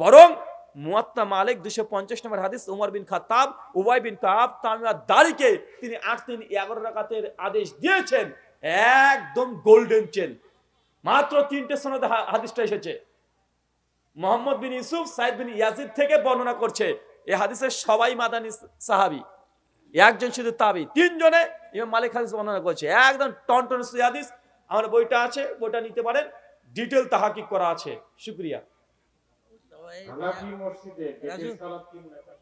বরং মুয়াত্তা মালিক দুশো পঞ্চাশ নম্বর হাদিস উমর বিন খাত্তাব, উবাই বিন কাব তামিয়া দারিকে তিনি আট দিন এগারো রাকাতের আদেশ দিয়েছেন, একদম গোল্ডেন চেন মাত্র তিনটে সনদে হাদিসটা এসেছে। Muhammad bin Yusuf, Saeed bin Yazid থেকে বর্ণনা করছে এই হাদিসের সবাই মাদানি সাহাবি। একজন শুধু তাবি, তিনজনে ইমাম মালিক হাদিস বর্ণনা করছে। একদম টনটন সই হাদিস। আমার বইটা আছে, বইটা নিতে পারেন। ডিটেল তাহাকিক করা আছে। শুক্রিয়া। হানাফি মসজিদে রাজু। সালাত তিন রাকাত।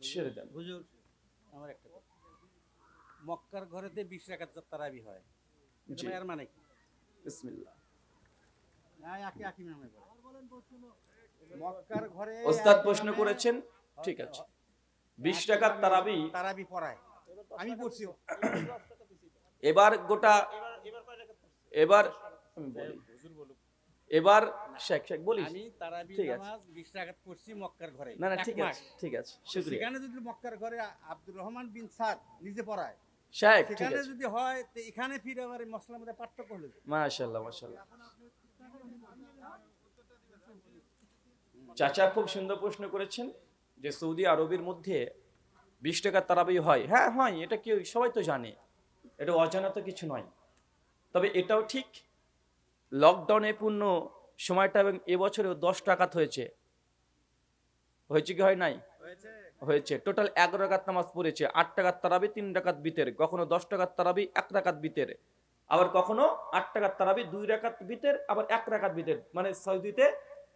ছেড়ে দেন। হুজুর আমার একটা মক্কার ঘরেতে বিশ রাকাত তারাবি হয়। এটা এর মানে কি? বিসমিল্লাহ। হ্যাঁ একই একই নামে বলে। মক্কার ঘরে ওস্তাদ প্রশ্ন করেছেন? ঠিক আছে। বিশ টাকার তারাবি তারাবি পড়ায়। আমি পড়ছি। এবার গোটা এবার আমি বলি। এবার শেখ শেখ বলিস। আমি তারাবি। নামাজ বিশ রাকাত পড়ছি মক্কার ঘরে। না না ঠিক আছে ঠিক আছে শুক্রিয়া। সেখানে যদি মক্কার ঘরে আব্দুর রহমান বিন সাদ নিজে পড়ায় শেখ ঠিক সেখানে আছে। যদি হয় তো এখানে ফিরে মশলার মধ্যে পার্থক্য হলো কি? মাশাল্লাহ মাশাল্লাহ চাচা খুব সুন্দর প্রশ্ন করেছেন যে সৌদি আরবের মধ্যে বিশ টাকার তারাবি হয়। হ্যাঁ হয় এটা কেউ সবাই তো জানে। এটা অজানা তো কিছু নয়। তবে এটাও ঠিক লকডাউনে পূর্ণ সময়টা এবং এবছরেও দশ টাকাত হয়েছে। হয়েছে কি হয় নাই? হয়েছে। টোটাল এক টাকার নামাজ পড়েছে আট টাকার তারাবি তিন টাকাত বিতের কখনো দশ টাকার তারাবি এক রাকাত বিতের। আবার কখনো আট টাকার তারাবি দুই রাকাত বিতের আবার এক রাকাত বিতের। মানে সৌদিতে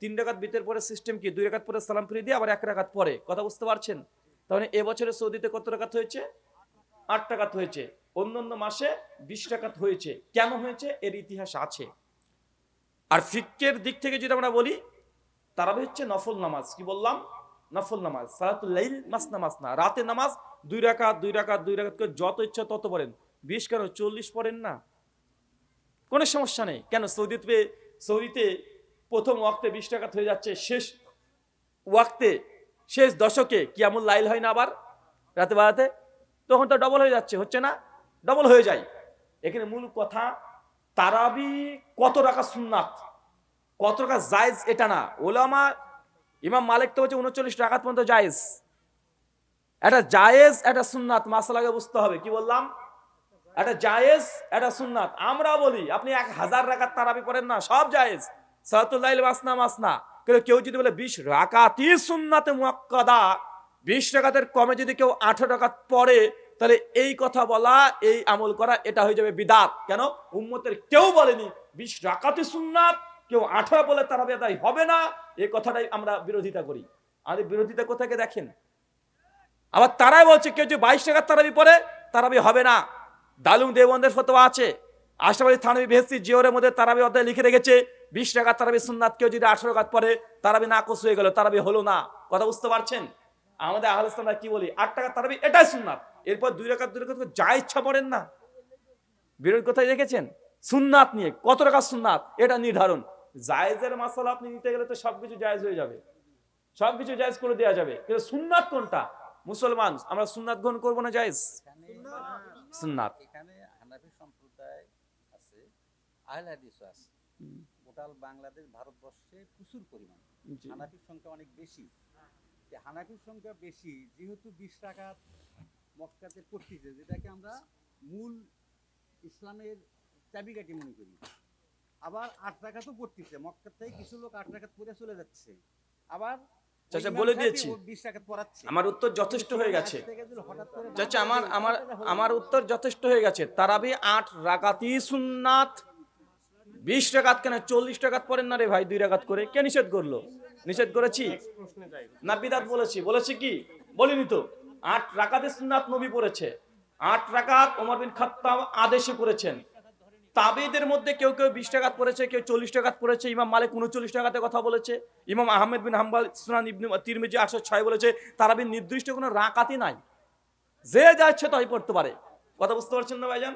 তিন রাকাত বিতের পরে সিস্টেম কি? দুই রাকাত পরে সালাম ফিরে দিয়ে আবার এক রাকাত পরে। কথা বুঝতে পারছেন? তাহলে এবছরে সৌদিতে কত রাকাত হয়েছে? আট টাকাত হয়েছে। অন্য অন্য মাসে বিশ টাকাত হয়েছে। কেন হয়েছে? এর ইতিহাস আছে। আর ফিক্কের দিক থেকে যদি আমরা বলি, তারাবি হচ্ছে নফল নামাজ। কি বললাম? নফল নামাজ। সালাতুল লাইল মাসনা মাসনা রাতে নামাজ দুই রাকাত দুই রাকাত দুই রাকাত করে যত ইচ্ছা তত পড়েন। বিশ কেন চল্লিশ পড়েন না? কোনো সমস্যা নেই। কেন? সৌদিতে সৌদিতে প্রথম ওয়াক্তে বিশ টাকাত হয়ে যাচ্ছে, শেষ ওয়াক্তে, শেষ দশকে কিয়ামুল লাইল হয় না আবার রাতে বেড়াতে তখন তো ডবল হয়ে যাচ্ছে, হচ্ছে না? ডবল হয়ে যায়। এখানে মূল কথা তারাবি কত টাকা সুন্নাত? কত টাকা জায়েজ এটা না? ওলামা ইমাম মালিক তো হচ্ছে উনচল্লিশ টাকা পর্যন্ত জায়েজ। এটা জায়েজ এটা সুন্নাত মাসালাকে বুঝতে হবে। কি বললাম? এটা জায়েজ এটা সুন্নাত। আমরা বলি, আপনি এক হাজার রাকাত তারাবি পড়েন না, সব জায়েজ। সালাতুল্লাইল মাসনা মাসনা। কিন্তু কেউ যদি বলে বিশ রাকাতই সুন্নাতে মুয়াক্কাদা, বিশ টাকাতের কমে যদি কেউ আঠারো টাকাত পড়ে তাহলে এই কথা বলা, এই আমল করা, এটা হয়ে যাবে বিদাত। কেন? উম্মতের কেউ বলেনি, বিশ রাকাতি সুন্নাত, কেউ আঠারো বলে তারাবি আদায় হবে না এই কথাটাই আমরা বিরোধিতা করি। আমাদের বিরোধিতা কোথাকে দেখেন? আবার তারাই বলছে, কেউ যে বাইশ টাকার তারাবি পরে তারাবি হবে না। দালুম দেবন্দের ফতোয়া আছে। আশরাফালী থানবী ভেস্তি জিওরের মধ্যে তারাবি অধ্যায় লিখে রেখেছে, বিশ টাকা তারাবি সুন্নাত, কেউ যদি আঠারো কাত পরে তারাবি নাকচ হয়ে গেল, তারাবি হলো না। কথা বুঝতে পারছেন? আমাদের আহল কি বলি? আট টাকা তারাবি এটাই সুন্নাত। এরপর দুই রাকাত দুই রাকাত যা ইচ্ছা পড়েন না। বিরোধ কোথায় দেখেছেন সুন্নাত নিয়ে। কত টাকা সুন্নাত? এটা নির্ধারণ। জায়েজের মাসালা আপনি নিতে গেলে তো সবকিছু জায়েজ হয়ে যাবে। সবকিছু জায়েজ করে দেওয়া যাবে। কিন্তু সুন্নাত কোনটা? মুসলমান আমরা সুন্নাত গ্রহণ করব না জায়েজ? এখানে হানাফি সম্প্রদায় আছে আহলে হাদিসও আছে। টোটাল বাংলাদেশ ভারতবর্ষে প্রচুর পরিমাণ। হানাফির সংখ্যা অনেক বেশি। যে হানাফির সংখ্যা বেশি যেহেতু বিশ টাকা মক্কাতে পড়তেছে যেটাকে আমরা মূল ইসলামের চাবিকাঠি মনে করি। আবার আট টাকা তো পড়তেছে মক্কার থেকে কিছু লোক আট টাকা পড়ে চলে যাচ্ছে। আবার চাচা, বলে দিয়েছি। আমার উত্তর যথেষ্ট হয়ে গেছে। চাচা আমার আমার আমার উত্তর যথেষ্ট হয়ে গেছে। তারাবি আট রাকাতি সুন্নাত। বিশ টাকাত কেন? চল্লিশ টাকাত পড়েন না রে ভাই দুই রাকাত করে। কে নিষেধ করল? নিষেধ করেছি? না বিদাত বলেছি। বলেছি কি? বলিনি তো। আট রাকাতে সুন্নাত নবী পড়েছে। আট রাকাত ওমর বিন খাত্তাব আদেশে করেছেন তাবেদের মধ্যে কেউ কেউ বিশ টাকাত পড়েছে কেউ চল্লিশ টাকাত পড়েছে ইমাম মালিক উনচল্লিশ টাকাতে কথা বলেছে ইমাম আহমেদ বিন হাম্বাল সুনান ইবনে তিরমিজি আটশো ছয় বলেছে তারাবির নির্দিষ্ট কোনো রাকাতই নাই। যে যা ইচ্ছে তাই পড়তে পারে। কথা বুঝতে পারছেন না ভাইজান?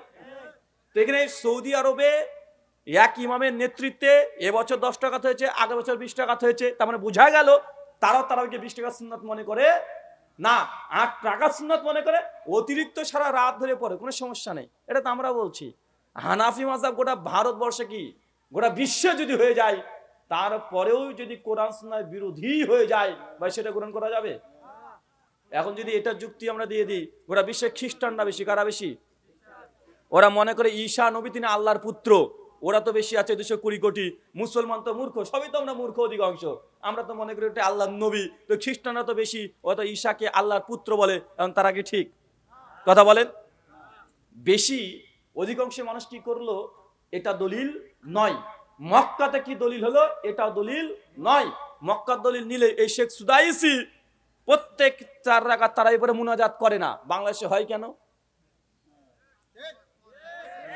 তো এখানে সৌদি আরবে এক ইমামের নেতৃত্বে এবছর দশ টাকা হয়েছে, আগের বছর বিশ টাকা হয়েছে, তার মানে বোঝা গেল তারাও তারাবিকে বিশ টাকা সুন্নাত মনে করে না, আট টাকা সুন্নাত মনে করে, অতিরিক্ত সারা রাত ধরে পড়ে, কোনো সমস্যা নেই। এটা তো আমরা বলছি। হানাফি মাজাব গোটা ভারতবর্ষে কি? গোটা বিশ্বে যদি হয়ে যায়, তারপরেও যদি কোরআন সুন্নায় বিরোধী হয়ে যায় ভাই সেটা গ্রহণ করা যাবে? এখন যদি এটা যুক্তি আমরা দিয়ে দিই, গোটা বিশ্বে খ্রিস্টানরা বেশি, কারা বেশি? ওরা মনে করে ঈশা নবী তিনি আল্লাহর পুত্র। ওরা তো বেশি আছে দুশো কুড়ি কোটি। মুসলমান তো মূর্খ, সবই তো আমরা মূর্খ অধিকাংশ। আমরা তো মনে করি ওটা আল্লাহর নবী। তো খ্রিস্টানরা তো বেশি ও তো ঈশাকে আল্লাহর পুত্র বলে। এখন তারা কি ঠিক? কথা বলেন। বেশি, অধিকাংশ মানুষ কি করল? এটা দলিল নয়। মক্কাতে কি দলিল হলো? এটা দলিল নয়। মক্কার দলিল নিলে এই শেখ সুদাইসি প্রত্যেক চার রাখা তারা এবারে মুনাজাত করে না। বাংলাদেশে হয় কেন?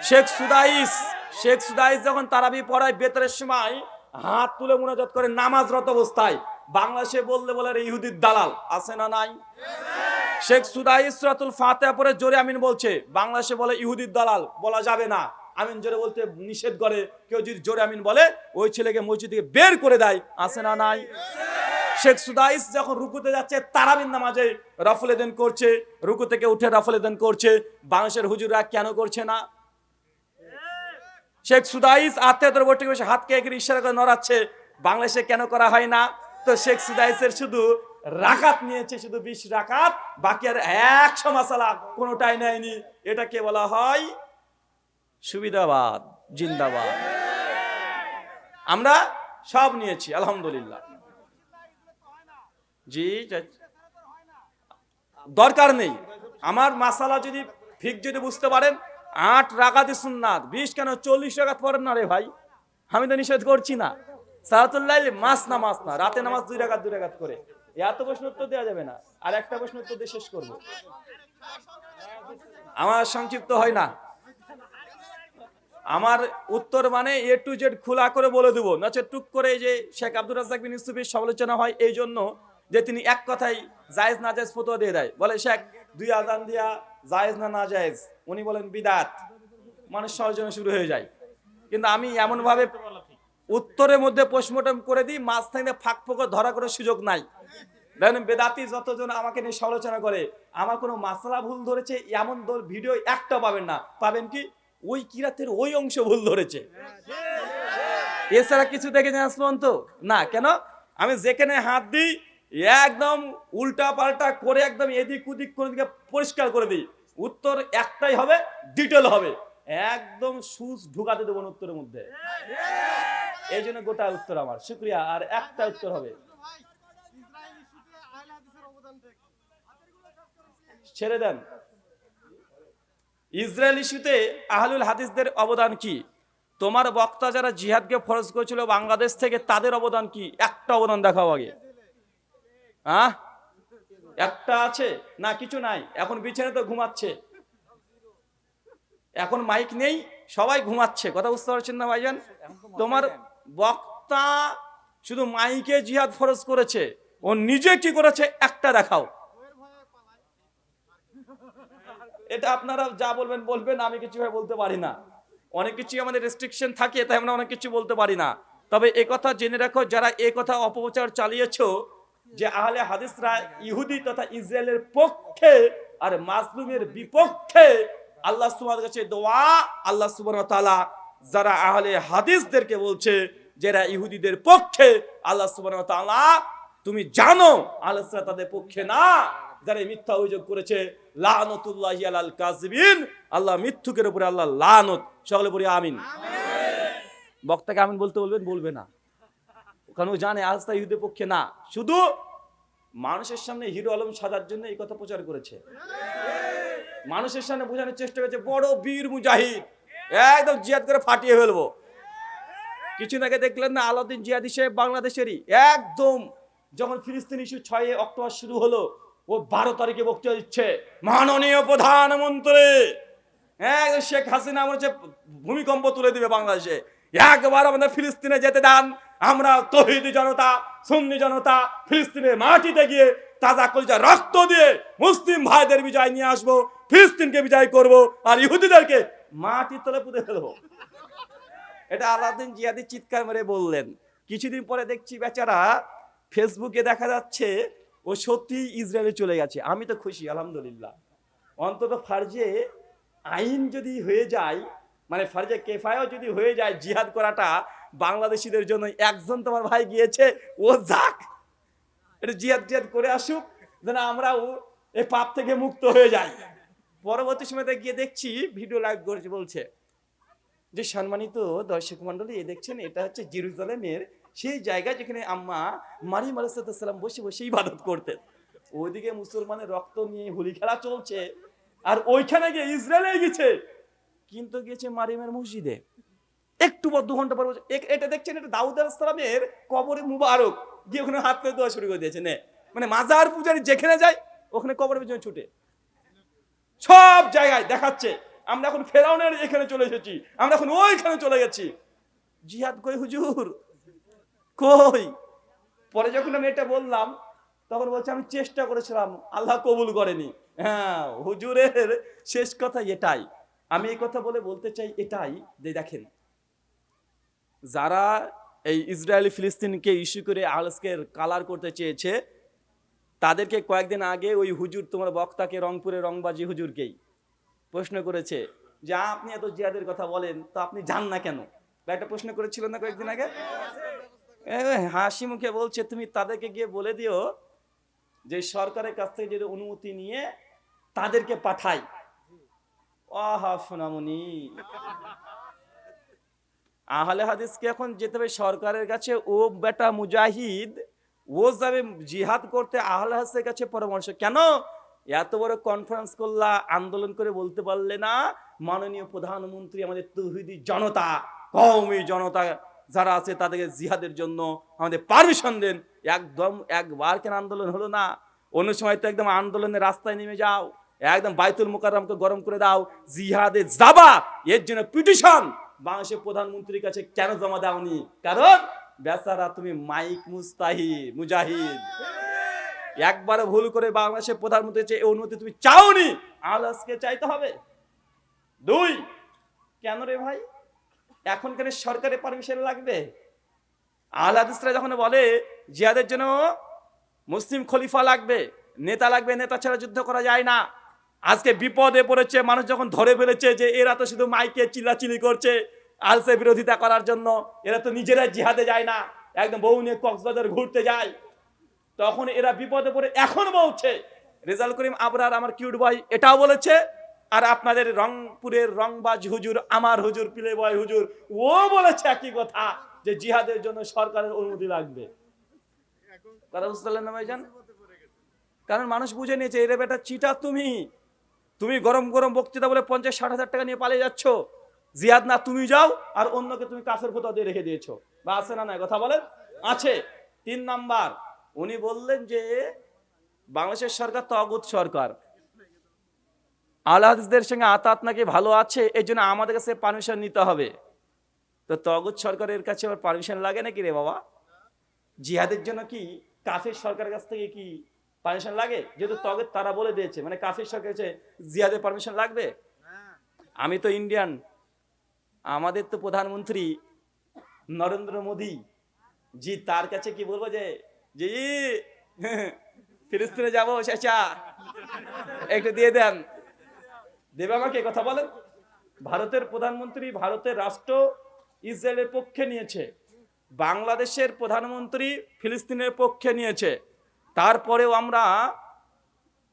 শেখ সুদাইস শেখ সুদাইস যখন তারাবি পড়ায় বেতরের সময় হাত তুলে মুনাজাত করে নামাজরত অবস্থায়, বাংলাদেশে বললে বলে ইহুদির দালাল, আছে না নাই? শেখ সুদাইস রাতুল ফাতেহা পরে জোরে আমিন বলছে, বাংলাদেশে বলে ইহুদির দালাল, বলা যাবে না। আমিন জোরে বলতে নিষেধ করে, কেউ যদি জোরে আমিন বলে, ওই ছেলেকে মসজিদ থেকে বের করে দেয়, আছে না নাই? শেখ সুদাইস যখন রুকুতে যাচ্ছে তারাবিন নামাজে রফলে দেন করছে, রুকু থেকে উঠে রফলে দেন করছে, বাংলাদেশের হুজুররা কেন করছে না? শেখ সুদাইস আত্মীয়তার বটে বসে হাতকে এগিয়ে ইশারা করে নড়াচ্ছে, বাংলাদেশে কেন করা হয় না? তো শেখ সুদাইসের শুধু রাকাত নিয়েছে, শুধু বিশ রাকাত, বাকি আর একশো মাসালা কোনোটাই নেয়নি। এটাকে বলা হয় সুবিধাবাদ, জিন্দাবাদ। আমরা সব নিয়েছি, আলহামদুলিল্লাহ। জি দরকার নেই। আমার মাসালা যদি ঠিক যদি বুঝতে পারেন আট রাগাতে সুন্নাত, বিশ কেন চল্লিশ রাগাত পড়েন না রে ভাই? আমি তো নিষেধ করছি না। সালাতুল্লাহ মাস না মাস না, রাতে নামাজ দুই রাগাত দুই রাগাত করে। এত প্রশ্ন উত্তর দেওয়া যাবে না, আর একটা প্রশ্ন উত্তর দিয়ে শেষ করব। আমার সংক্ষিপ্ত হয় না। আমার উত্তর মানে এ টু জেড খোলা করে বলে দেবো, নচে টুক করে যে শেখ আব্দুল রাজাক বিন ইউসুফের সমালোচনা হয় এই জন্য যে তিনি এক কথাই জায়েজ না জায়েজ ফতোয়া দিয়ে দেয়। বলে, শেখ, দুই আজান দিয়া জায়েজ না না জায়েজ উনি বলেন বিদাত। মানুষ সমালোচনা শুরু হয়ে যায়। কিন্তু আমি এমন ভাবে উত্তরের মধ্যে পোস্টমর্টম করে দিই, মাঝখানে ফাঁক ফোকর ধরা কোনো সুযোগ নাই। দেখেন বেদাতি যতজন আমাকে নিয়ে সমালোচনা করে, আমার কোনো মাসলা ভুল ধরেছে, এমন দল ভিডিও একটা পাবেন না। পাবেন কি? ওই কিরাতের ওই অংশ ভুল ধরেছে। এছাড়া কিছু দেখে পর্যন্ত? না, কেন? আমি যেখানে হাত দিই একদম উল্টা পাল্টা করে একদম এদিক উদিক করে দিকে পরিষ্কার করে দিই। উত্তর একটাই হবে ডিটেল হবে। একদম সুস ঢুকাতে দেবো উত্তরের মধ্যে। এই জন্য গোটা উত্তর আমার। শুক্রিয়া। আর একটা উত্তর হবে। ছেড়ে দেন। ইসরায়েল ইস্যুতে আহলুল হাদিসদের অবদান কি? তোমার বক্তা যারা জিহাদকে ফরজ করেছিল বাংলাদেশ থেকে তাদের অবদান কি? একটা অবদান দেখাও আগে। হ্যাঁ একটা আছে? না, কিছু নাই। এখন বিছানে তো ঘুমাচ্ছে। এখন মাইক নেই, সবাই ঘুমাচ্ছে। কথা বুঝতে পারছেন না, ভাইজান? তোমার বক্তা শুধু মাইকে জিহাদ ফরজ করেছে। ও নিজে কি করেছে? একটা দেখাও। এটা আপনারা যা বলবেন বলবেন, আমি কিছু বলতে পারি না। অনেক কিছু আমাদের রেস্ট্রিকশন থাকে, তাই আমরা অনেক কিছু বলতে পারি না। তবে কথা জেনে রাখো, যারা কথা অপপ্রচার চালিয়েছো যে আহলে হাদিসরা ইহুদি তথা ইসরায়েলের পক্ষে আর মাসলুমের বিপক্ষে আল্লাহ সুবহানাহু কাছে দোয়া আল্লাহ সুবহানাহু তাআলা যারা আহলে হাদিসদেরকে বলছে যারা ইহুদিদের পক্ষে আল্লাহ সুবহানাহু তাআলা তুমি জানো আল্লাহ তাদের পক্ষে না। যারা মিথ্যা অভিযোগ করেছে লানতুল্লাহি আলাল কাযিবিন আল্লাহ মিথ্যুকের উপরে আল্লাহ লানত। সকলে পড়ি আমিন। বক্তাকে আমিন বলতে বলবেন? বলবে না। কারণ ও জানে আজ তা ইহুদের পক্ষে না। শুধু মানুষের সামনে হিরো আলম সাজার জন্য এই কথা প্রচার করেছে। মানুষের সামনে বোঝানোর চেষ্টা করেছে, বড় বীর মুজাহিদ, একদম জিয়াদ করে ফাটিয়ে ফেলব। কিছু আগে দেখলেন না আলাউদ্দিন জিয়াদি সাহেব বাংলাদেশেরই? একদম যখন ফিলিস্তিন ইস্যু ছয় অক্টোবর শুরু হলো, ও বারো তারিখে বক্তৃতা দিচ্ছে, মাননীয় প্রধানমন্ত্রী! একদম শেখ হাসিনা আমার হচ্ছে ভূমিকম্প তুলে দিবে বাংলাদেশে। একবার আমাদের ফিলিস্তিনে যেতে দেন। আমরা তহিদি জনতা, সুন্নি জনতা, ফিলিস্তিনের মাটিতে গিয়ে তাজা কলিজা রক্ত দিয়ে মুসলিম ভাইদের বিজয় নিয়ে আসব, ফিলিস্তিনকে বিজয় করব, আর ইহুদিদেরকে মাটির তলে পুঁতে ফেলব। এটা আলাদিন জিয়াদি চিৎকার মেরে বললেন। কিছুদিন পরে দেখছি বেচারা ফেসবুকে দেখা যাচ্ছে ও সত্যি ইসরায়েলে চলে গেছে। আমি তো খুশি, আলহামদুলিল্লাহ। অন্তত ফার্জে আইন যদি হয়ে যায় মানে ফার্জে কেফায়ও যদি হয়ে যায় জিহাদ করাটা বাংলাদেশিদের জন্য একজন তোমার ভাই গিয়েছে, ও যাক। এটা জিয়াদ জিয়াদ করে আসুক, যেন আমরাও এই পাপ থেকে মুক্ত হয়ে যাই। পরবর্তী সময়তে গিয়ে দেখছি ভিডিও লাইভ করেছে, বলছে যে সম্মানিত দর্শক মন্ডলী এ দেখছেন, এটা হচ্ছে জিরুজালেমের সেই জায়গা যেখানে আম্মা মারিম আলাইসাল্লাম বসে বসে ইবাদত করতেন। ওইদিকে মুসলমানের রক্ত নিয়ে হোলি খেলা চলছে, আর ওইখানে গিয়ে ইসরায়েলে গেছে। কিন্তু গিয়েছে মারিমের মসজিদে। একটু পর দু ঘণ্টা পর এটা দেখছেন, এটা দাউদ আলাইসালামের কবরে মুবারক। গিয়ে ওখানে হাত পেতে দেওয়া শুরু করে দিয়েছে মানে মাজার পূজারি যেখানে যায়, ওখানে কবরের পিছনে ছুটে। সব জায়গায় দেখাচ্ছে, আমরা এখন ফেরাউনের এখানে চলে এসেছি, আমরা এখন ওইখানে চলে গেছি। জিহাদ কই হুজুর? কই? পরে যখন আমি এটা বললাম, তখন বলছে, আমি চেষ্টা করেছিলাম, আল্লাহ কবুল করেনি। হ্যাঁ হুজুরের শেষ কথা এটাই। আমি এই কথা বলে বলতে চাই এটাই, যে দেখেন যারা এই ইসরায়েলি ফিলিস্তিনকে ইস্যু করে আলসকের কালার করতে চেয়েছে, তাদেরকে কয়েকদিন আগে ওই হুজুর তোমার বক্তাকে রংপুরে রংবাজি হুজুরকেই প্রশ্ন করেছে যে আপনি এত জিয়াদের কথা বলেন, তো আপনি যান না কেন? একটা প্রশ্ন করেছিল না কয়েকদিন আগে? হাসি মুখে বলছে, তুমি তাদেরকে গিয়ে বলে দিও যে, সরকারের কাছ থেকে যদি অনুমতি নিয়ে তাদেরকে পাঠাই। আহা, সোনামণি। আহলে হাদিসকে এখন যেতে হবে সরকারের কাছে। ও বেটা মুজাহিদ, ও যাবে জিহাদ করতে আহলে হাদিসের কাছে পরামর্শ। কেন? এত বড় কনফারেন্স করলা, আন্দোলন করে বলতে পারলে না, মাননীয় প্রধানমন্ত্রী আমাদের তৌহিদি জনতা, কওমি জনতা যারা আছে তাদেরকে জিহাদের জন্য আমাদের পারমিশন দেন। একদম একবার কেন আন্দোলন হলো না? অন্য সময় তো একদম আন্দোলনের রাস্তায় নেমে যাও। একদম বাইতুল মোকাররমকে গরম করে দাও। জিহাদে যাবা, এর জন্য পিটিশন। বাংলাদেশের প্রধানমন্ত্রীর কাছে কেন জমা দাওনি? কারণ, বেচারা তুমি মাইক মুস্তাহিদ, মুজাহিদ। একবার ভুল করে বাংলাদেশের প্রধানমন্ত্রীর চেয়ে অনুমতি তুমি চাওনি, আলাসকে চাইতে হবে। দুই, কেন রে ভাই? এখনকার সরকারের পারমিশন লাগবে? আহলাদিসরা যখন বলে জিয়াদের জন্য মুসলিম খলিফা লাগবে, নেতা লাগবে, নেতা ছাড়া যুদ্ধ করা যায় না। আজকে বিপদে পড়েছে মানুষ যখন ধরে ফেলেছে যে এরা তো শুধু মাইকে চিল্লাচিল্লি করছে আলসে বিরোধিতা করার জন্য এরা তো নিজেরাই জিহাদে যায় না একদম বউ নিয়ে কক্সবাজার ঘুরতে যায়। তখন এরা বিপদে পড়ে এখন বলছে রেজাল করিম আবরার আমার কিউট ভাই এটাও বলেছে আর আপনাদের রংপুরের রংবাজ হুজুর আমার হুজুর পিলে বয় হুজুর ও বলেছে একই কথা যে জিহাদের জন্য সরকারের অনুমতি লাগবে। কথা বুঝতে পারলেন না ভাইজান? কারণ মানুষ বুঝে নিয়েছে এরে বেটা চিটা তুমি তুমি গরম গরম বক্তৃতা বলে পঞ্চাশ, ষাট হাজার টাকা নিয়ে পালিয়ে যাচ্ছ। জিয়াদ না, তুমি যাও আর অন্যকে তুমি কাছের ফোতা দিয়ে রেখে দিয়েছ। বা আছে না না কথা বলেন? আছে। তিন নাম্বার, উনি বললেন যে বাংলাদেশের সরকার তগুত সরকার। আল্লাহদের সঙ্গে আতাত নাকি ভালো আছে এই জন্য আমাদের কাছে পারমিশন নিতে হবে। তো তগুত সরকারের কাছে আবার পারমিশন লাগে নাকি রে বাবা? জিহাদের জন্য কি কাফের সরকারের কাছ থেকে কি পারমিশন লাগে? যেহেতু তগত তারা বলে দিয়েছে মানে কাফের সরকার কাছে জিহাদের পারমিশন লাগবে? আমি তো ইন্ডিয়ান আমাদের তো প্রধানমন্ত্রী নরেন্দ্র মোদী। জি, তার কাছে কি বলব যে, জি, ফিলিস্তিনে যাব, শেষা একটু দিয়ে দেন। দেবে আমাকে কথা বলেন? ভারতের প্রধানমন্ত্রী ভারতের রাষ্ট্র ইসরায়েলের পক্ষে নিয়েছে। বাংলাদেশের প্রধানমন্ত্রী ফিলিস্তিনের পক্ষে নিয়েছে। তারপরেও আমরা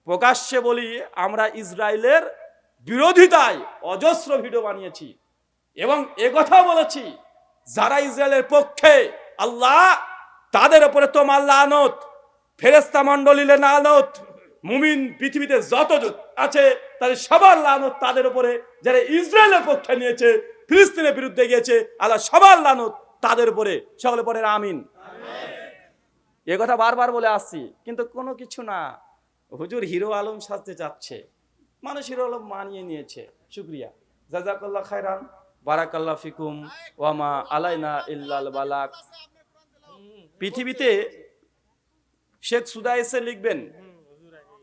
প্রকাশ্যে বলি, আমরা ইসরায়েলের বিরোধিতায় অজস্র ভিডিও বানিয়েছি। এবং কথা বলেছি, যারা ইসরায়েলের পক্ষে আল্লাহ, তাদের উপরে তোমার লানত ফেরেস্তা মন্ডলীলে লানত, মুমিন পৃথিবীতে যত আছে, তাদের সবার লানত তাদের উপরে। যারা ইসরায়েলের পক্ষে নিয়েছে, ফিলিস্তিনের বিরুদ্ধে গিয়েছে, আল্লাহ সবার লানত তাদের উপরে। সকলে পরে আমিন। এ কথা বারবার বলে আসছি, কিন্তু কোনো কিছু না। হুজুর হিরো আলম সাজতে চাচ্ছে মানুষ হিরো আলম মানিয়ে নিয়েছে, শুক্রিয়া। জাজাকাল্লাহ খায়রান, বারাকাল্লাহ ফিকুম, ওয়ামা আলাইনা ইল্লাল বালাক। পৃথিবীতে শেখ সুদাইসে লিখবেন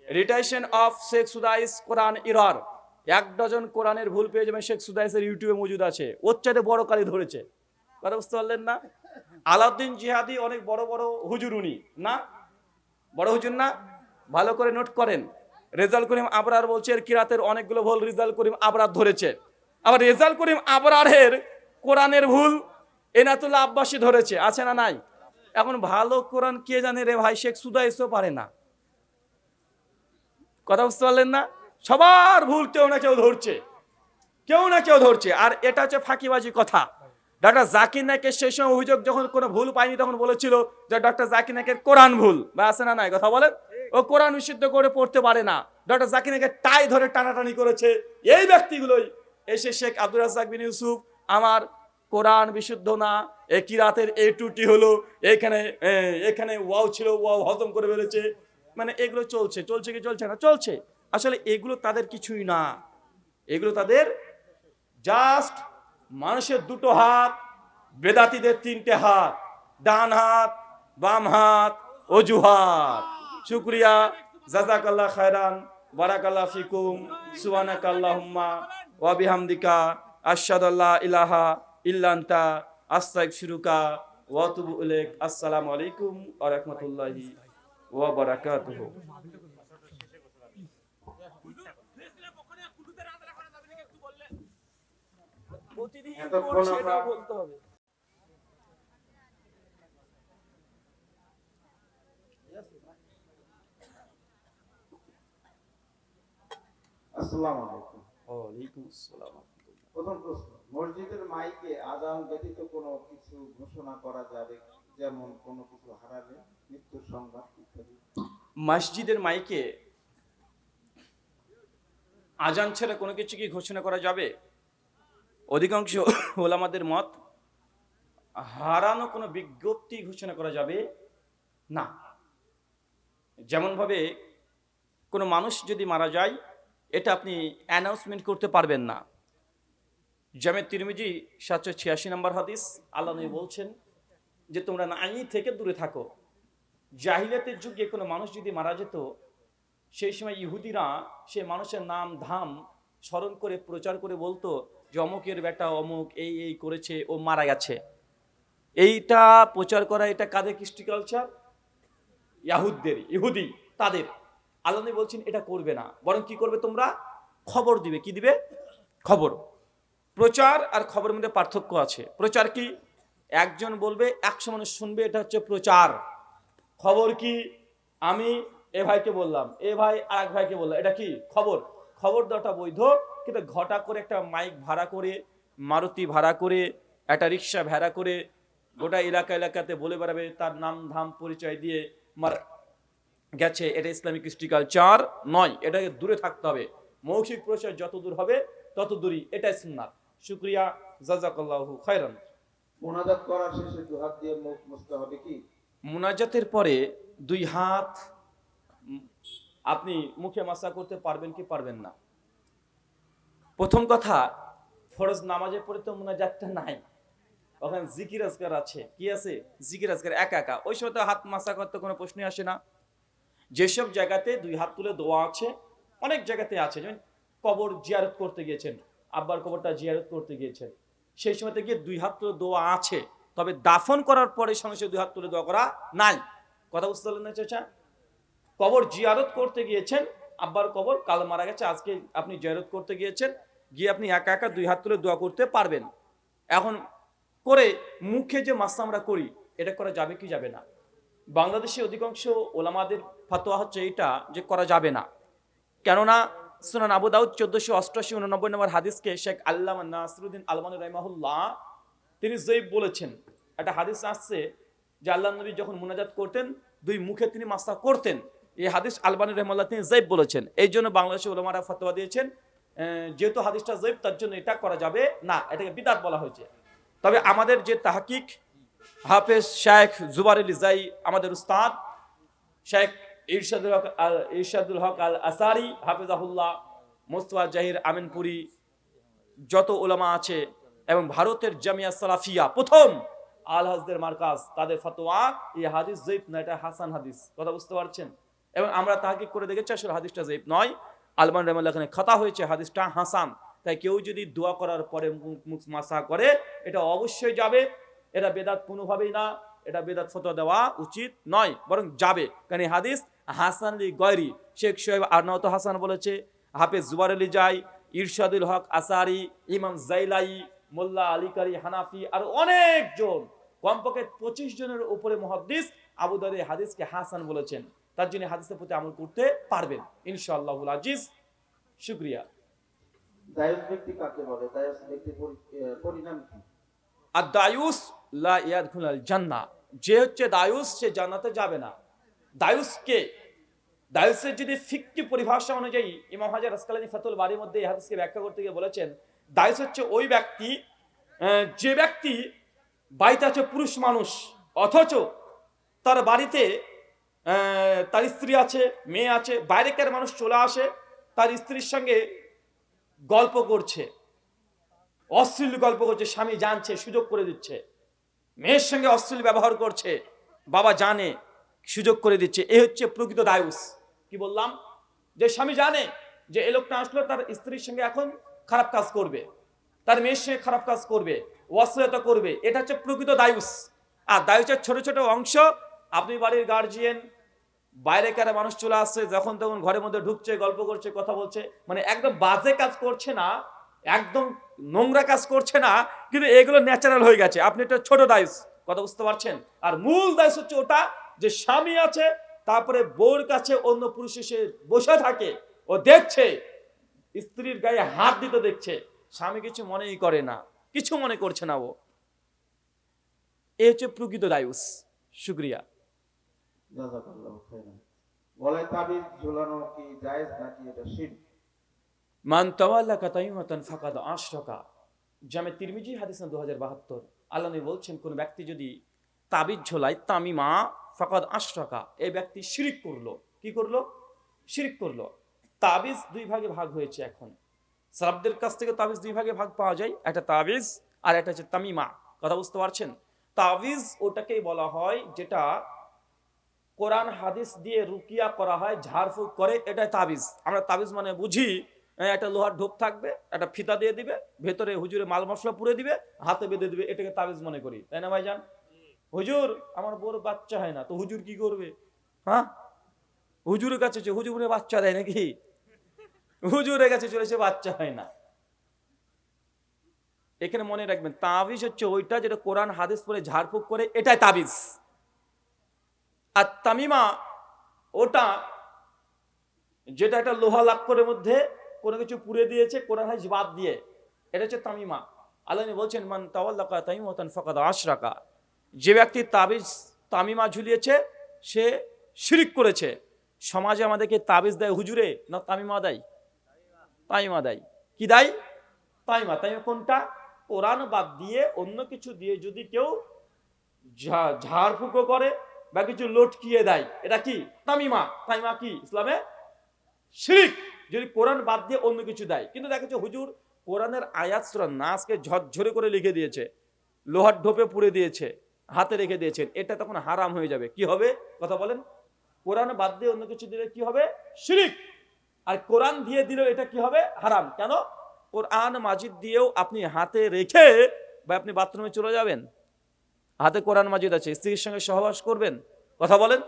রিটাইশন অফ শেখ সুদাইস কোরআন ইরর এক ডজন কোরআনের ভুল পেয়ে যাবেন শেখ সুদাইসের ইউটিউবে মজুদ আছে। ওর চাইতে বড় কালি ধরেছে। কথা বুঝতে পারলেন না? আলাউদ্দিন জিহাদি অনেক বড় বড় হুজুর উনি, না? বড় হুজুর না? ভালো করে নোট করেন। রেজাল করিম আবরার বলছে, এর কিরাতের অনেকগুলো ভুল রেজাল করিম আবরার ধরেছে। আবার রেজাল করিম আবরারের কোরআনের ভুল এনাতুল্লাহ আব্বাসী ধরেছে, আছে না নাই? এখন ভালো কোরআন কে জানে রে ভাই, শেখ সুদা এসেও পারে না। কথা বুঝতে পারলেন না? সবার ভুল কেউ না কেউ ধরছে। কেউ না কেউ ধরছে। আর এটা হচ্ছে ফাঁকিবাজি কথা। ডক্টর জাকির নায়কের সেই সময় অভিযোগ যখন কোনো ভুল পায়নি তখন বলেছিল যে ডক্টর জাকির নায়কের কোরআন ভুল। বা আছে না নাই কথা বলেন? ও কোরআন নিষিদ্ধ করে পড়তে পারে না। ডক্টর জাকির নায়কের টাই ধরে টানাটানি করেছে। এই ব্যক্তিগুলোই এসে শেখ আব্দুল রাজাক বিন ইউসুফ, আমার কোরআন বিশুদ্ধ না, এ কিরাতের এ টুটি হলো, এখানে এখানে ওয়াও ছিল, ওয়াও হজম করে ফেলেছে। মানে এগুলো চলছে চলছে কি চলছে না? চলছে। আসলে এগুলো তাদের কিছুই না। এগুলো তাদের জাস্ট মানুষের দুটো হাত, বেদাতিদের তিনটে হাত, ডান হাত, বাম হাত, অজুহাত। শুক্রিয়া, জাজাকাল্লাহ খায়রান, বারাকাল্লাহ ফিকুম সুবানাকাল্লাহুম্মা ওয়া বিহামদিকা, আশহাদুল্লাহ ইলাহা ইল্লান্তা, আস্তাগফিরুকা ওয়া আতুবু ইলাইক। আসসালামু আলাইকুম ওয়া রাহমাতুল্লাহি ওয়া বারাকাতুহু। এতক্ষণ আমরা- বলতে হবে। আসসালামু আলাইকুম। ওয়ালাইকুম আসসালাম। প্রথম প্রশ্ন মসজিদের মাইকে আজান ব্যতীত কোনো কিছু ঘোষণা করা যাবে যেমন কোনো কিছু হারালে মৃত্যুর সংবাদ ইত্যাদি। মসজিদের মাইকে আজান ছাড়া কোনো কিছু কি ঘোষণা করা যাবে? অধিকাংশ ওলামাদের মত হারানো কোনো বিজ্ঞপ্তি ঘোষণা করা যাবে না। যেমনভাবে কোনো মানুষ যদি মারা যায়, এটা আপনি অ্যানাউন্সমেন্ট করতে পারবেন না। জামে তিরমিজি সাতশো ছিয়াশি নম্বর হাদিস, আল্লাহ নবী বলছেন যে তোমরা নাই থেকে দূরে থাকো। জাহিলিয়াতের যুগে কোনো মানুষ যদি মারা যেত, সেই সময় ইহুদিরা সে মানুষের নাম, ধাম স্মরণ করে, প্রচার করে বলতো যে অমুকের বেটা অমুক, এই এই করেছে, ও মারা গেছে। এইটা প্রচার করা, এটা কাদের কৃষ্টি কালচার ইয়াহুদদের ইহুদি, তাদের। আল্লাহ বলছেন, এটা করবে না। বরং কি করবে তোমরা? খবর দিবে। কি দিবে? খবর। প্রচার আর খবরের মধ্যে পার্থক্য আছে। প্রচার কি? একজন বলবে, একশো মানুষ শুনবে, এটা হচ্ছে প্রচার। খবর কি? আমি এ ভাইকে বললাম, এ ভাই আর এক ভাইকে বললাম। এটা কি? খবর। খবর দেওয়াটা বৈধ। কিন্তু ঘটা করে একটা মাইক ভাড়া করে মারুতি ভাড়া করে একটা রিক্সা ভাড়া করে গোটা এলাকা এলাকাতে বলে বেড়াবে তার নাম ধাম পরিচয় দিয়ে মার গেছে। এটা ইসলামিক কালচার নয় এটাকে দূরে থাকতে হবে। মৌখিক প্রচার যত দূর হবে তত দূরই। এটাই সুন্নাত। শুক্রিয়া জাজাকাল্লাহু খায়রান। মোনাজাত করার শেষে দু হাত দিয়ে মুখ মুছতে হবে কি? মুনাজাতের পরে দুই হাত আপনি মুখে মাসা করতে পারবেন কি পারবেন না? প্রথম কথা, ফরজ নামাজের পরে তো মুনাজাতটা নাই। ওখানে জিকির আজকার আছে। কি আছে? জিকির আজকার একা একা। ওই সময় তো হাত মাসা করতে কোনো প্রশ্নই আসে না। যেসব জায়গাতে দুই হাত তুলে দোয়া আছে, অনেক জায়গাতে আছে। যেমন কবর জিয়ারত করতে গিয়েছেন, আব্বার কবরটা জিয়ারত করতে গিয়েছেন। সেই সময়তে গিয়ে দুই হাত তুলে দোয়া আছে। তবে দাফন করার পরে সঙ্গে সঙ্গে দুই হাত তুলে দোয়া করা নাই। কথা বুঝতে পারলেন না চাচা? কবর জিয়ারত করতে গিয়েছেন, আব্বার কবর, কাল মারা গেছে, আজকে আপনি জিয়ারত করতে গিয়েছেন। গিয়ে আপনি একা একা দুই হাত তুলে দোয়া করতে পারবেন। এখন করে মুখে যে মাস্তা আমরা করি, এটা করা যাবে কি যাবে না? বাংলাদেশে অধিকাংশ ওলামাদের ফাতোয়া হচ্ছে এটা যে করা যাবে না। কেননা সুনান আবু দাউদ চোদ্দশো অষ্টআশি উননব্বই নম্বর হাদিসকে শেখ আল্লাহ নাসরুদ্দিন আলমান রহমাহুল্লাহ তিনি জৈব বলেছেন। একটা হাদিস আসছে যে আল্লাহ নবী যখন মুনাজাত করতেন, দুই মুখে তিনি মাস্তা করতেন। এই হাদিস আলবানী রহমাল্লাহ তিনি জৈব বলেছেন। এই জন্য বাংলাদেশের ওলামারা ফতোয়া দিয়েছেন। যেহেতু হাদিসটা জৈব, তার জন্য এটা করা যাবে না। এটাকে বিদাত বলা হয়েছে। তবে আমাদের যে তাহাকিক হাফেজ শেখ জুবার আলী আমাদের উস্তাদ শেখ ইরশাদুল হক আল, ইরশাদুল হক আল আসারি, হাফেজাহুল্লাহ, মোস্তফা জাহির আমিনপুরি, যত ওলামা আছে, এবং ভারতের জামিয়া সালাফিয়া, প্রথম আল হাজদের মার্কাজ, তাদের ফতোয়া, এই হাদিস জৈব না, এটা হাসান হাদিস। কথা বুঝতে পারছেন? এবং আমরা তাহাকে করে দেখেছি, আসলে হাদিসটা জৈব নয়। আলমান রহমাল্লাহ এখানে খাতা হয়েছে, হাদিসটা হাসান। তাই কেউ যদি দোয়া করার পরে মুখ মাসা করে, এটা অবশ্যই যাবে। এটা বেদাত কোনোভাবেই না, এটা বেদাত ফতোয়া দেওয়া উচিত নয়, বরং যাবে। কারণ হাদিস হাসান আলী গয়রি। শেখ সোহেব আরনাউত হাসান বলেছে, হাফেজ জুবার আলী যাই ইরশাদুল হক আসারি, ইমাম জাইলাই মোল্লা আলিকারি হানাফি, আর অনেকজন। কমপক্ষে পঁচিশ জনের উপরে মহাদ্দিস আবুদারি হাদিসকে হাসান বলেছেন। তার জন্য হাদিসের প্রতি আমল করতে পারবেন। ইনশাআল্লাহুল আজিজ শুক্রিয়া। দায়ুস ব্যক্তি কাকে বলে? দায়ুস ব্যক্তির পরিণাম কি? আর দায়ুস লা ইয়াদখুলাল জান্নাহ। যে হচ্ছে দায়ুস সে জান্নাতে যাবে না। দায়ুস দায়ুসের যদি পরিভাষা অনুযায়ী ইমাম হাজার আসকালানি ফাতুল বাড়ির মধ্যে এই হাদিসকে ব্যাখ্যা করতে গিয়ে বলেছেন দায়ুস হচ্ছে ওই ব্যক্তি যে ব্যক্তি বাড়িতে আছে পুরুষ মানুষ অথচ তার বাড়িতে তার স্ত্রী আছে, মেয়ে আছে, বাইরেকার মানুষ চলে আসে, তার স্ত্রীর সঙ্গে গল্প করছে, অশ্লীল গল্প করছে, স্বামী জানছে, সুযোগ করে দিচ্ছে, মেয়ের সঙ্গে অশ্লীল ব্যবহার করছে, বাবা জানে, সুযোগ করে দিচ্ছে, এ হচ্ছে প্রকৃত দায়ুস। কি বললাম? যে স্বামী জানে যে এই লোকটা আসলো তার স্ত্রীর সঙ্গে এখন খারাপ কাজ করবে, তার মেয়ের সঙ্গে খারাপ কাজ করবে, অশ্লীলতা করবে, এটা হচ্ছে প্রকৃত দায়ুস। আর দায়ুসের ছোট ছোট অংশ, আপনি বাড়ির গার্জিয়ান বাইরে কারা মানুষ চলে আসছে, যখন তখন ঘরের মধ্যে ঢুকছে, গল্প করছে, কথা বলছে মানে একদম বাজে কাজ করছে না, একদম নোংরা কাজ করছে না, কিন্তু এগুলো ন্যাচারাল হয়ে গেছে। আপনি একটা ছোট দায়ুস কথা বুঝতে পারছেন? আর মূল দায়ুস হচ্ছে ওটা, যে স্বামী আছে, তারপরে বউর কাছে অন্য পুরুষ এসে বসে থাকে, ও দেখছে, স্ত্রীর গায়ে হাত দিতে দেখছে, স্বামী কিছু মনেই করে না, কিছু মনে করছে না ও। এ হচ্ছে প্রকৃত দায়ুস শুক্রিয়া। কোন ব্যক্তি যদি তাবিজ ঝোলায়, তামিমা আশরাকা এই ব্যক্তি শিরিক করল। কি করল? শিরিক করল। তাবিজ দুই ভাগে ভাগ হয়েছে এখন। সালাবদের কাছ থেকে তাবিজ দুই ভাগে ভাগ পাওয়া যায়। একটা তাবিজ আর একটা হচ্ছে তামিমা। কথা বুঝতে পারছেন? তাবিজ ওটাকেই বলা হয় যেটা কোরআন, হাদিস দিয়ে রুকিয়া করা হয়, ঝাড়ফুঁক করে, এটাই তাবিজ। আমরা তাবিজ মানে বুঝি একটা লোহার ঢোপ থাকবে, একটা ফিতা দিয়ে দিবে, ভেতরে হুজুরে মাল মশলা পুড়ে দিবে, হাতে বেঁধে দিবে, এটাকে তাবিজ মনে করি। তাই না ভাইজান? হুজুর, আমার বড় বাচ্চা হয় না, তো হুজুর কি করবে? হ্যাঁ? হুজুরের কাছে হুজুরে বাচ্চা দেয় নাকি? হুজুরের কাছে চলেছে বাচ্চা হয় না। এখানে মনে রাখবেন, তাবিজ হচ্ছে ওইটা যেটা কোরআন, হাদিস পরে ঝাড়ফুঁক করে, এটাই তাবিজ। আর তামিমা, ওটা যেটা একটা লোহা লাক্করের মধ্যে কোনো কিছু পুড়ে দিয়েছে, কোরআন হাদিস বাদ দিয়ে, এটা হচ্ছে তামিমা। আল্লাহ বলছেন, মান তাওয়াল্লাকা তাইমাতান ফাকাদ আশরাকা। যে ব্যক্তি তাবিজ, তামিমা ঝুলিয়েছে, সে শিরিক করেছে। সমাজে আমাদেরকে তাবিজ দেয় হুজুরে না তামিমা দেয়? তামিমা দেয়। কি দেয়? তাইমা তাইমা কোনটা? কোরআন বাদ দিয়ে অন্য কিছু দিয়ে যদি কেউ ঝাড়ফুঁকো করে বা কিছু লটকিয়ে দেয়। এটা কি? তামিমা। তামিমা কি? ইসলামে শিরিক। যদি কোরআন বাদ দিয়ে অন্য কিছু দেয়। কিন্তু দেখা হুজুর কোরআনের আয়াত সূরা নাচকে ঝরঝরে করে লিখে দিয়েছে। লোহার ঢোপে পুড়ে দিয়েছে। হাতে রেখে দিয়েছেন। এটা তখন হারাম হয়ে যাবে। কি হবে? কথা বলেন। কোরআন বাদ দিয়ে অন্য কিছু দিলে কি হবে? শিরিক। আর কোরআন দিয়ে দিলেও এটা কি হবে? হারাম। কেন? কোরআন মাজিদ দিয়েও আপনি হাতে রেখে বা আপনি বাথরুমে চলে যাবেন? হাতে কোরআন মাজিদ আছে, স্ত্রীর সঙ্গে সহবাস করবেন, কথা বলেন?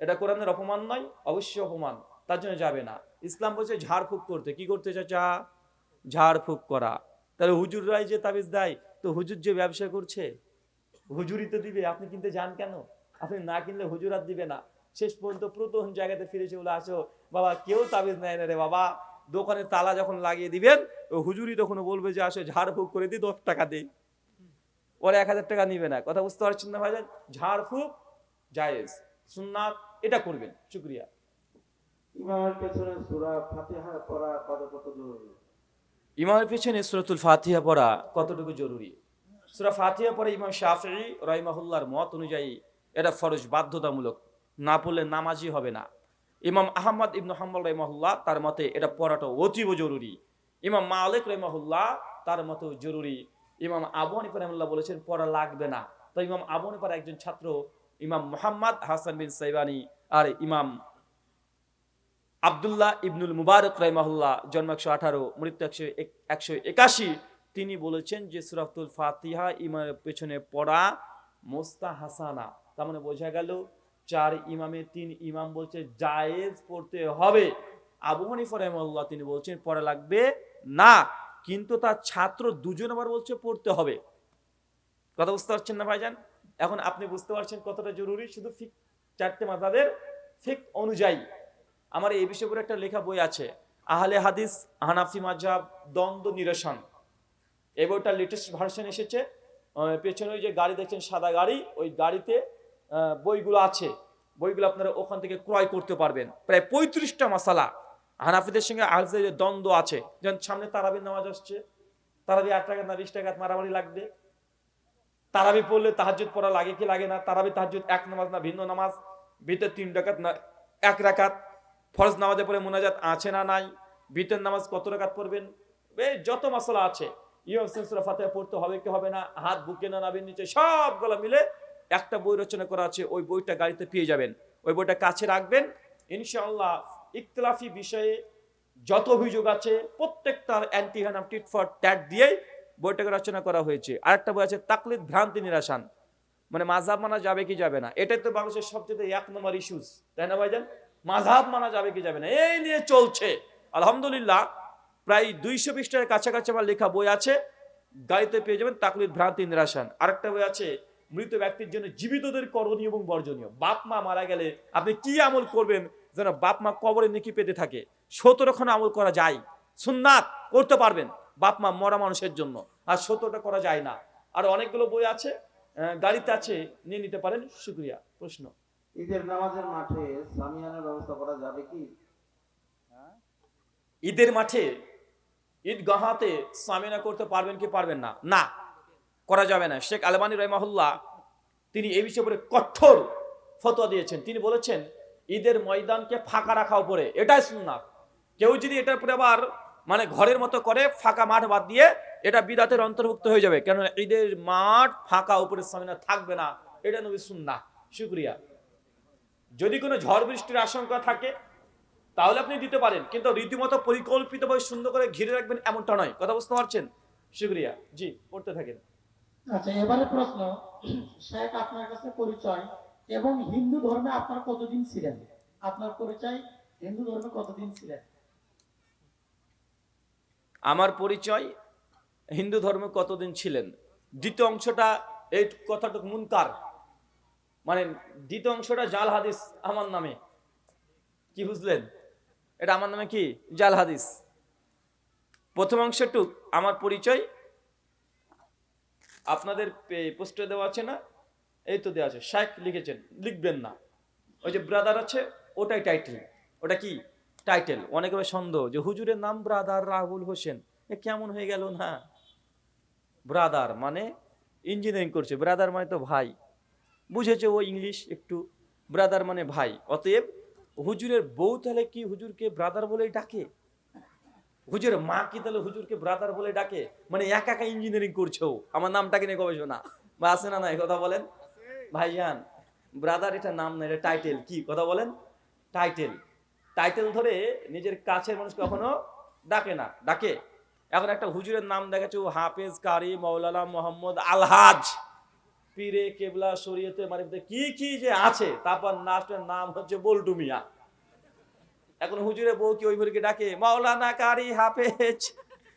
এটা কোরআনের অপমান নয়, অবশ্যই অপমান, তার জন্য যাবে না। ইসলাম বলছে ঝাড়ফুঁক করতে, কি করতে চাচা ঝাড়ফুঁক করা। তাহলে হুজুররাই যে তাবিজ দেয়, তো হুজুর যে ব্যবসা করছে হুজুরি তো দিবে, আপনি কিনতে যান কেন? আপনি না কিনলে হুজুর আর দিবে না। শেষ পর্যন্ত প্রথম জায়গাতে ফিরেছে চলে আসো, বাবা, কেউ তাবিজ নেয় না রে বাবা। দোকানে তালা যখন লাগিয়ে দিবেন, তো হুজুরি তখন বলবে যে, আসো, ঝাড়ফুঁক করে দিই দশ টাকা দিই। ওরা এক হাজার টাকা নিবে না। কথা বুঝতে পারছেন না ভাইজান? ঝাড়ফুঁক জায়েজ। সুন্নাত এটা করবেন। শুক্রিয়া। ইমামের পেছনে সূরা ফাতিহা পড়া কত কত জরুরি? ইমামের পেছনে সুরাতুল ফাতিহা পড়া কতটুকু জরুরি? সুরা ফাতিহা পড়া ইমাম শাফি রহিমাহুল্লার মত অনুযায়ী এটা ফরজ বাধ্যতামূলক। না পড়লে নামাজই হবে না। ইমাম আহমদ ইবনু হাম্বল রহিমাহুল্লাহ তার মতে এটা পড়াটা অতীব জরুরি। ইমাম মালিক রহিমাহুল্লাহ তার মতো জরুরি। ইমাম আবু হানিফা রহমুল্লাহ বলেছেন, পড়া লাগবে না। তো ইমাম আবু হানিফার একজন ছাত্র, ইমাম মোহাম্মদ হাসান বিন সাইবানি আর ইমাম আবদুল্লাহ ইবনুল মুবারক রাইমাহুল্লাহ জন্ম একশো আঠারো, মৃত্যু একশো একশো একাশি। তিনি বলেছেন যে সুরাফতুল ফাতিহা ইমামের পেছনে পড়া মোস্তা হাসানা তার মানে বোঝা গেল, চার ইমামে তিন ইমাম বলছে, জায়েজ পড়তে হবে। আবু হানিফা রহমাল্লাহ তিনি বলছেন, পড়া লাগবে না। কিন্তু তার ছাত্র দুজন আবার বলছে, পড়তে হবে। কথা বুঝতে পারছেন না ভাইজান? এখন আপনি বুঝতে পারছেন কতটা জরুরি? শুধু ফিক, চারটে মাথাদের ফিক অনুযায়ী। আমার এই বিষয়ে করে একটা লেখা বই আছে, আহলে হাদিস, হানাফি মাজাব দ্বন্দ্ব, নিরসন। এই বইটা লেটেস্ট ভার্সন এসেছে। পেছনে ওই যে গাড়ি দেখছেন, সাদা গাড়ি, ওই গাড়িতে বইগুলো আছে। বইগুলো আপনারা ওখান থেকে ক্রয় করতে পারবেন। প্রায় পঁয়ত্রিশটা মশালা। হানাফিদের সঙ্গে আহলেদের যে দ্বন্দ্ব আছে। যেমন সামনে তারাবি নামাজ আসছে, তারাবি আট টাকা না বিশ টাকা মারামারি লাগবে। তারাবি পড়লে তাহাজুদ পড়া লাগে কি লাগে না? তারাবি তাহাজুদ এক নামাজ না ভিন্ন নামাজ, ভিতর তিন রাকাত না, এক রাকাত। ফরজ নামাজে পড়ে মোনাজাত আছে না নাই? ভিতর নামাজ কত রাকাত পড়বেন? এই যত মশলা আছে। ইমাম সুরা পড়তে হবে কি হবে না? হাত বুকে না নাবির নিচে সবগুলো মিলে একটা বই রচনা করা আছে, ওই বইটা গাড়িতে পেয়ে যাবেন। ওই বইটা কাছে রাখবেন। ইনশাআল্লাহ ইখতলাফি বিষয়ে যত অভিযোগ আছে প্রত্যেকটার অ্যান্টি হ্যানাম টিট ফর ট্যাট দিয়েই বইটাকে রচনা করা হয়েছে। আরেকটা বই আছে, তাকলিদ ভ্রান্তি নিরাসান মানে মাঝহাব মানা যাবে কি যাবে না। এটাই তো বাংলাদেশের সবচেয়ে এক নম্বর ইস্যুস তাই না ভাইজান? মাঝহাব মানা যাবে কি যাবে না। এই নিয়ে চলছে। আলহামদুলিল্লাহ, প্রায় দুইশো পৃষ্ঠার কাছাকাছি আমার লেখা বই আছে। গাড়িতে পেয়ে যাবেন তাকলিদ ভ্রান্তি নিরাসান আরেকটা বই আছে, মৃত ব্যক্তির জন্য জীবিতদের করণীয় এবং বর্জনীয়। বাপ মা মারা গেলে আপনি কি আমল করবেন? যেন বাপ মা কবরে নেকি পেতে থাকে। সতেরোখানে আমল করা যায়। সুন্নাত করতে পারবেন বাপ মা মরা মানুষের জন্য। আর সতেরোটা করা যায় না। আর অনেকগুলো বই আছে গাড়িতে আছে নিয়ে নিতে পারেন শুক্রিয়া। প্রশ্ন। ঈদের নামাজের মাঠে সামিয়ানের ব্যবস্থা করা যাবে কি? ঈদের মাঠে ঈদ গাহাতে সামিনা করতে পারবেন কি পারবেন না? না করা যাবে না। শেখ আলবানী রহমাহুল্লাহ তিনি এই বিষয়ে কঠোর ফতোয়া দিয়েছেন। তিনি বলেছেন ঈদের ময়দানকে ফাঁকা রাখা উপরে, এটাই সুন্নাত। কেউ যদি এটার উপরে আবার মানে ঘরের মতো করে ফাঁকা মাঠ বাদ দিয়ে এটা বিদাতের অন্তর্ভুক্ত হয়ে যাবে কেন ঈদের মাঠ ফাঁকা উপরে সামিনা থাকবে না, এটা নবী সুন্না শুক্রিয়া। যদি কোনো ঝড় বৃষ্টির আশঙ্কা থাকে, তাহলে আপনি দিতে পারেন, কিন্তু রীতিমতো পরিকল্পিতভাবে সুন্দর করে ঘিরে রাখবেন এমনটা নয়। কথা বুঝতে পারছেন? শুক্রিয়া। জি, পড়তে থাকেন। আচ্ছা এবারে প্রশ্ন, শেখ আপনার কাছে পরিচয়। এবং হিন্দু ধর্মে আপনার কতদিন ছিলেন? আপনার পরিচয়? হিন্দু ধর্মে কতদিন ছিলেন? আমার পরিচয়, হিন্দু ধর্মে কতদিন ছিলেন? দ্বিতীয় অংশটা, এই কথাটুকু মুনকার। মানে দ্বিতীয় অংশটা জাল হাদিস আমার নামে। কি বুঝলেন? এটা আমার নামে কি? জাল হাদিস। প্রথম অংশটুক, আমার পরিচয়। আপনাদের পোস্টে দেওয়া আছে না? এই তো দেওয়া আছে শাইখ লিখেছেন, লিখবেন না। ওই যে ব্রাদার আছে, ওটাই টাইটেল ওটা কি? টাইটেল অনেকের সন্দেহ যে হুজুরের নাম ব্রাদার রাহুল হোসেন। এ কেমন হয়ে গেল না? ব্রাদার মানে ইঞ্জিনিয়ারিং করছে। ব্রাদার মানে তো ভাই। বুঝেছে ও ইংলিশ একটু। ব্রাদার মানে ভাই। অতএব হুজুরের বউ তাহলে কি হুজুরকে ব্রাদার বলেই ডাকে? হুজুরের মা কি তাহলে হুজুরকে ব্রাদার বলে ডাকে? মানে একা একা ইঞ্জিনিয়ারিং করছে আমার নামটাকে নিয়ে গবেষণা। বা আছে না নাই? কথা বলেন। ভাইজান ব্রাদার এটা নাম না, এটা টাইটেল কি? কথা বলেন। টাইটেল টাইটেল ধরে নিজের কাছের মানুষ কখনো ডাকে না, ডাকে। এখন একটা হুজুরের নাম দেখাচ্ছে হাফেজ কারি মৌলানা মোহাম্মদ আলহাজ। পীরে কেবলা, শরীয়তে মারিফতে কি কি যে আছে, তারপর নাস্টের নাম হচ্ছে বল্টু মিয়া। এখন হুজুরের বউ কি ওই ভরিকে ডাকে মাওলানা, কারি, হাফেজ